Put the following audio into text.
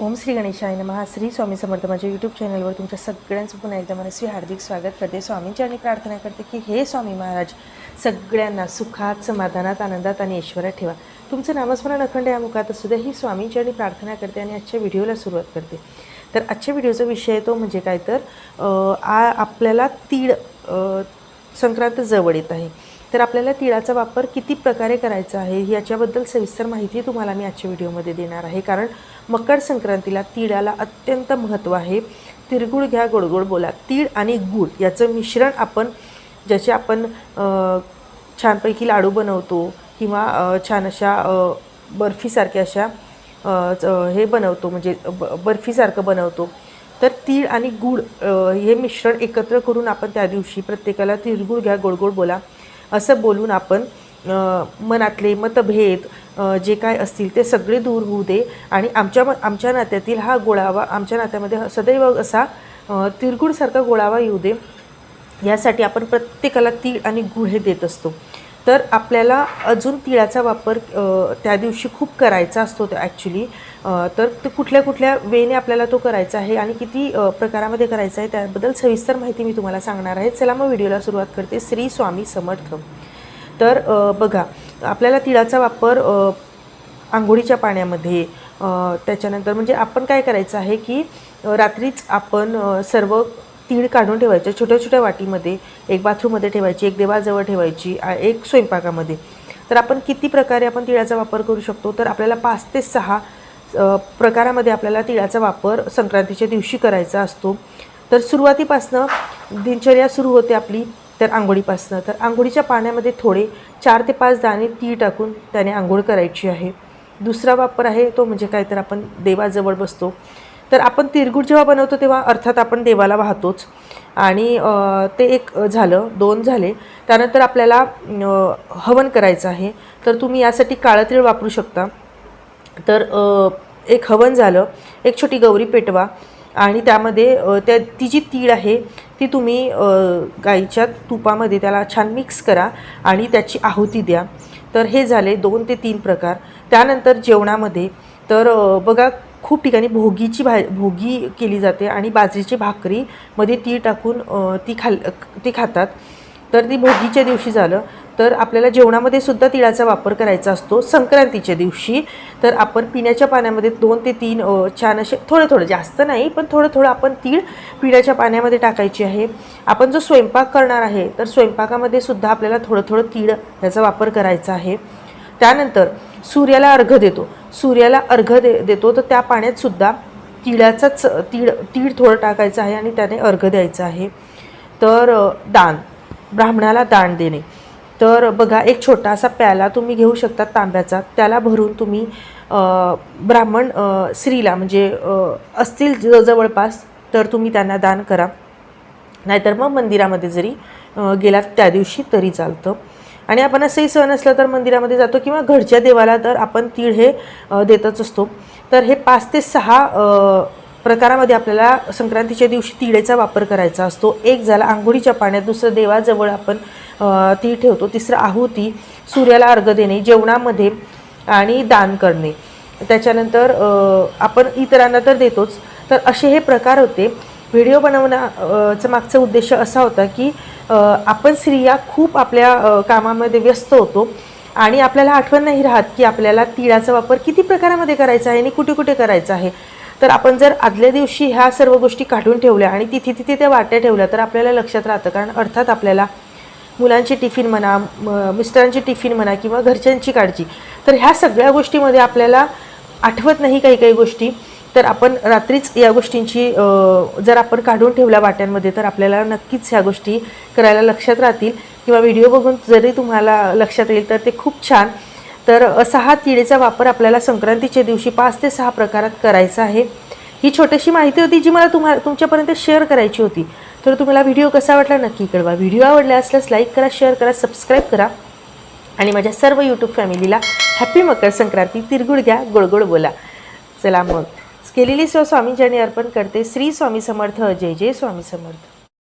ओम श्री गणेशाय नमः. श्री स्वामी समर्थ माझ्या यूट्यूब चॅनलवर तुमच्या सगळ्यांचं पुन्हा एकदा मनस्वी हार्दिक स्वागत करते. स्वामींची आणि प्रार्थना करते की हे स्वामी महाराज सगळ्यांना सुखात समाधानात आनंदात आणि ऐश्वर्यात ठेवा. तुमचं नामस्मरण अखंड या मुखात असू द्या ही स्वामींची आणि प्रार्थना करते आणि आजच्या व्हिडिओला सुरुवात करते. तर आजच्या व्हिडिओचा विषय तो म्हणजे काय तर आ आपल्याला तीळ संक्रांत जवळ येत आहे. तर आपल्याला तिळाचा वापर किती प्रकारे करायचा आहे याच्याबद्दल सविस्तर माहिती तुम्हाला मी आजच्या व्हिडिओमध्ये देणार आहे. कारण मकर संक्रांतीला तिळाला अत्यंत महत्त्व आहे. तिळगुळ घ्या गोडगोड बोला. तीळ आणि गूळ याचं मिश्रण आपण ज्याचे आपण छानपैकी लाडू बनवतो किंवा छान अशा बर्फीसारख्या अशा च- हे बनवतो म्हणजे ब बर्फीसारखं बनवतो. तर तीळ आणि गूळ हे मिश्रण एकत्र करून आपण त्या दिवशी प्रत्येकाला तिळगुळ घ्या गोडगोड बोला असं बोलून आपण मनातले मतभेद जे काय असतील ते सगळे दूर होऊ दे. आणि आमच्या आमच्या नात्यातील हा गोळावा आमच्या नात्यामध्ये सदैव असा तिरगुडसारखा गोळावा येऊ दे. यासाठी आपण प्रत्येकाला तीळ आणि गुळ हे देत असतो. तर आपल्याला अजून तिळाचा वापर त्या दिवशी खूप करायचा असतो ॲक्च्युली तर ते कुठल्या कुठल्या वेने आपल्याला तो करायचा आहे आणि किती प्रकारामध्ये करायचा आहे त्याबद्दल सविस्तर माहिती मी तुम्हाला सांगणार आहे. चला मग व्हिडिओला सुरुवात करते. श्री स्वामी समर्थ. तर बघा आपल्याला तिळाचा वापर आंघोळीच्या पाण्यामध्ये त्याच्यानंतर म्हणजे आपण काय करायचं आहे की रात्रीच आपण सर्व तीळ काढून ठेवायचे छोट्या छोट्या वाटीमध्ये एक बाथरूममध्ये ठेवायची एक देवाजवळ ठेवायची एक स्वयंपाकामध्ये. तर आपण किती प्रकारे आपण तिळाचा वापर करू शकतो? तर आपल्याला पाच ते सहा प्रकारामध्ये आपल्याला तिळाचा वापर संक्रांतीच्या दिवशी करायचा असतो. तर सुरुवातीपासनं दिनचर्या सुरू होते आपली. तर आंघोळीपासनं. तर आंघोळीच्या पाण्यामध्ये थोडे चार ते पाच दाणे ती टाकून त्याने आंघोळ करायची आहे. दुसरा वापर आहे तो म्हणजे काय तर आपण देवाजवळ बसतो. तर आपण तिरगुळ जेव्हा बनवतो तेव्हा अर्थात आपण देवाला वाहतोच. आणि ते एक झालं दोन झाले त्यानंतर आपल्याला हवन करायचं आहे. तर तुम्ही यासाठी काळं तीळ वापरू शकता. तर एक हवन झालं एक छोटी गौरी पेटवा. आणि त्यामध्ये त्या ती जी तीळ आहे ती तुम्ही गाईच्या तुपामध्ये त्याला छान मिक्स करा आणि त्याची आहुती द्या. तर हे झाले दोन ते तीन प्रकार. त्यानंतर जेवणामध्ये तर बघा खूप ठिकाणी भोगीची भा भोगी केली जाते आणि बाजरीची भाकरीमध्ये ती टाकून ती खाल ती खातात. तर ती भोगीच्या दिवशी झालं. तर आपल्याला जेवणामध्ये सुद्धा तिळाचा वापर करायचा असतो संक्रांतीच्या दिवशी. तर आपण पिण्याच्या पाण्यामध्ये दोन ते तीन छान असे थोडं थोडं जास्त नाही पण थोडं थोडं आपण तीळ पिण्याच्या पाण्यामध्ये टाकायची आहे. आपण जो स्वयंपाक करणार आहे तर स्वयंपाकामध्ये सुद्धा आपल्याला थोडं थोडं तीळ याचा वापर करायचा आहे. त्यानंतर सूर्याला अर्घ देतो. सूर्याला अर्घ दे देतो तर त्या पाण्यात सुद्धा तिळाचाच तीळ तीळ थोडं टाकायचं आहे आणि त्याने अर्घ द्यायचं आहे. तर दान. ब्राह्मणाला दान देणे. तर बघा एक छोटासा प्याला तुम्ही घेऊ शकता तांब्याचा. त्याला भरून तुम्ही ब्राह्मण स्त्रीला म्हणजे असतील ज- जवळपास तर तुम्ही त्यांना दान करा. नाहीतर मग मंदिरामध्ये जरी गेलात त्या दिवशी तरी चालतं. आणि आपण असंही सण असलं तर मंदिरामध्ये जातो किंवा घरच्या देवाला तर आपण तीळ हे देतच असतो. तर हे पाच ते सहा प्रकारामध्ये आपल्याला संक्रांतीच्या दिवशी तिळेचा वापर करायचा असतो. एक झाला आंघोळीच्या पाण्यात दुसरं देवाजवळ आपण ती ठेवतो तिसरं आहुती सूर्याला अर्घ देणे जेवणामध्ये आणि दान करणे. त्याच्यानंतर आपण इतरांना तर देतोच. तर असे हे प्रकार होते. व्हिडिओ बनवण्याचा मागचा उद्देश असा होता की आपण स्त्रिया खूप आपल्या कामामध्ये व्यस्त होतो आणि आपल्याला आठवण नाही राहत की आपल्याला तिळाचा वापर किती प्रकारामध्ये करायचा आहे आणि कुठे कुठे करायचा आहे. तर आपण जर आदल्या दिवशी ह्या सर्व गोष्टी काढून ठेवल्या आणि तिथे तिथे त्या वाट्या ठेवल्या तर आपल्याला लक्षात राहतं. कारण अर्थात आपल्याला मुलांची टिफिन म्हणा मिस्टरांची टिफिन म्हणा किंवा घरच्यांची काळजी तर ह्या सगळ्या गोष्टीमध्ये आपल्याला आठवत नाही काही काही गोष्टी. तर आपण रात्रीच या गोष्टींची जर आपण काढून ठेवल्या वाट्यांमध्ये तर आपल्याला नक्कीच ह्या गोष्टी करायला लक्षात राहतील. किंवा व्हिडिओ बघून जरी तुम्हाला लक्षात येईल तर ते खूप छान तर असा हा तिळेचा वापर आपल्याला संक्रांतीच्या दिवशी पाच ते सहा प्रकारात करायचा आहे. ही छोटीशी माहिती होती जी मला तुम्हा तुमच्यापर्यंत शेअर करायची होती. तर तुम्हाला व्हिडिओ कसा वाटला नक्की कळवा. व्हिडिओ आवडला असल्यास लाईक करा शेअर करा सबस्क्राईब करा. आणि माझ्या सर्व यूट्यूब फॅमिलीला हॅपी मकर संक्रांती. तिरगुळ घ्या गोडगोड बोला. चला मग. केलेली स्व स्वामींच्या अर्पण करते श्री स्वामी समर्थ. जय जय स्वामी समर्थ.